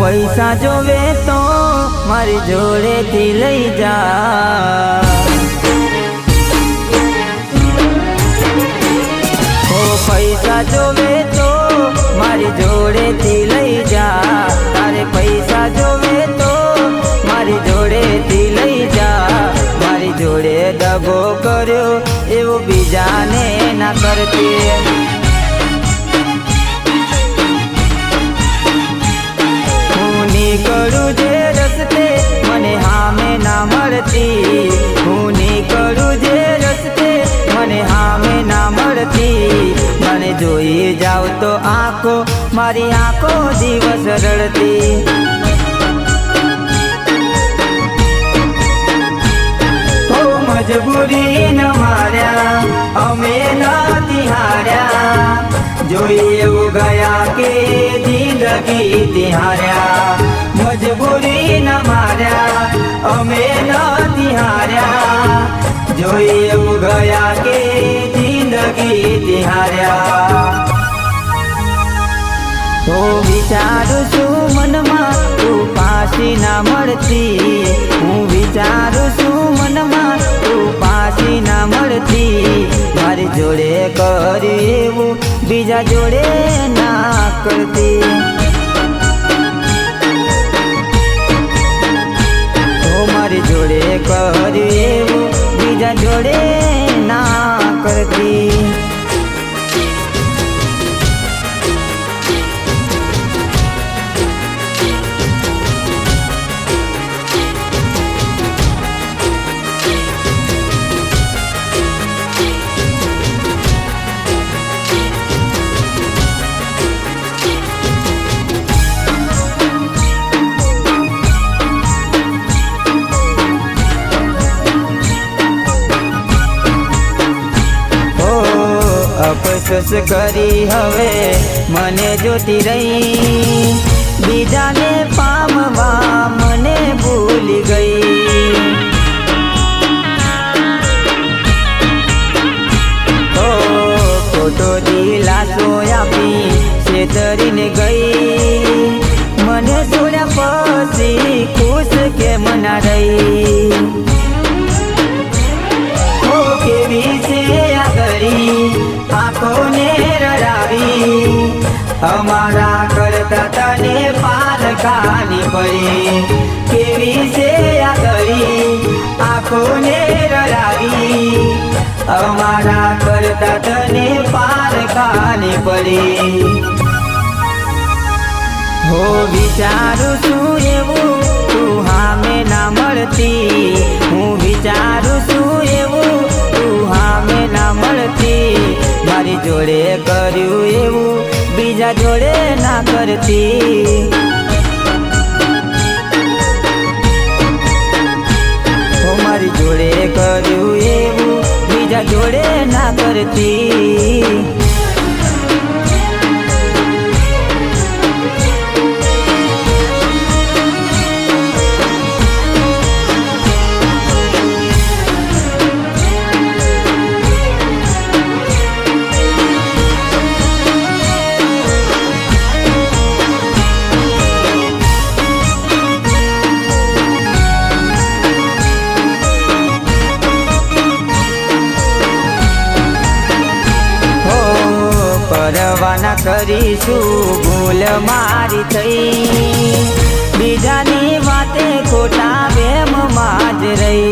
પૈસા જોવે તો મારી જોડેથી લઈ જા. પૈસા જોવે તો મારી જોડેથી લઈ જા. તારે પૈસા જોવે તો મારી જોડેથી લઈ જા. મારી જોડે દગો કર્યો, એવું બીજાને ના કરતી. હું નીકળું જે રસ્તે, મને હામે ના મળતી. હું નીકળું જે રસ્તે, મને હામે ના મળતી. મને જોઈ જાવ તો આંખો, મારી આંખો દિવસ રડતી. મજબૂરી ન માર્યા, અમે નથી હાર્યા. જોઈએ એવું ગયા કે જિંદગી તિહાર્યા તો વિચારું છું મનમાં તું પાછી ના મળતી. હું વિચારું છું મનમાં તું પાછી ના મળતી. મારી જોડે કરી એવું બીજા જોડે ના કરતી. મારી જોડે કરી એવું બીજા જોડે અફસોસ કરી હવે મને જોતી રહી. બીજાને પામવા મને ભૂલી ગઈ. ઓ, ખોટો દિલાસો આપી છેતરીને ગઈ. મને જોડ્યા પછી અમારા કરતા તને પાલકાની પડી કેવી છે આ ગરી આંખોને રડાવી. અમારા કરતા તને પાલકાની પડી હો વિચારું છું એવું, તું હામે ના મળતી. હું વિચારું છું એવું, તું હામે ના મળતી. મારી જોડે કર્યું એવું બીજા જોડે ના કરતી. મારી જોડે કર્યું એવું બીજા જોડે ના કરતી. પરવાના કરીશું ભૂલ મારી થઈ. બીજાની વાતે ખોટા વેમમાં જ રહી.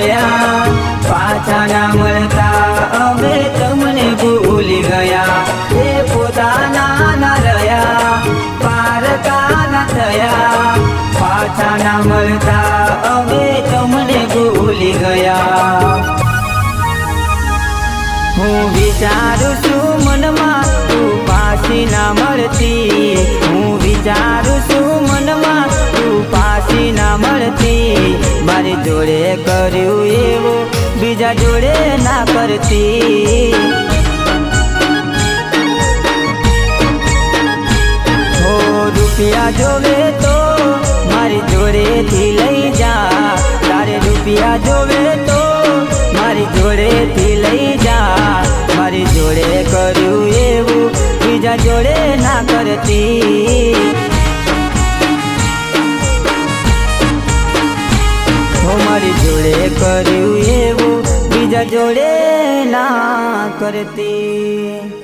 થયા પાછા ના મળતા અમે તમને ભૂલી ગયા. એ પોતાના ના રહ્યા પારકા ના થયા. પાછા ના મળતા અમે તમને ભૂલી ગયા. હું વિચારું છું મનમાં તું પાછી ના મળતી. હું વિચારું છું મનમાં તું પાછી ના મળતી. મારી જોડે બીજા જોડે ના કરતી. હો, રૂપિયા જોવે તો મારી જોડેથી લઈ જા. તારે રૂપિયા જોવે તો મારી જોડેથી લઈ જા. મારી જોડે કર્યું એવું, બીજા જોડે ના કરતી. મારી જોડે કર્યું જોડે ના કરતી.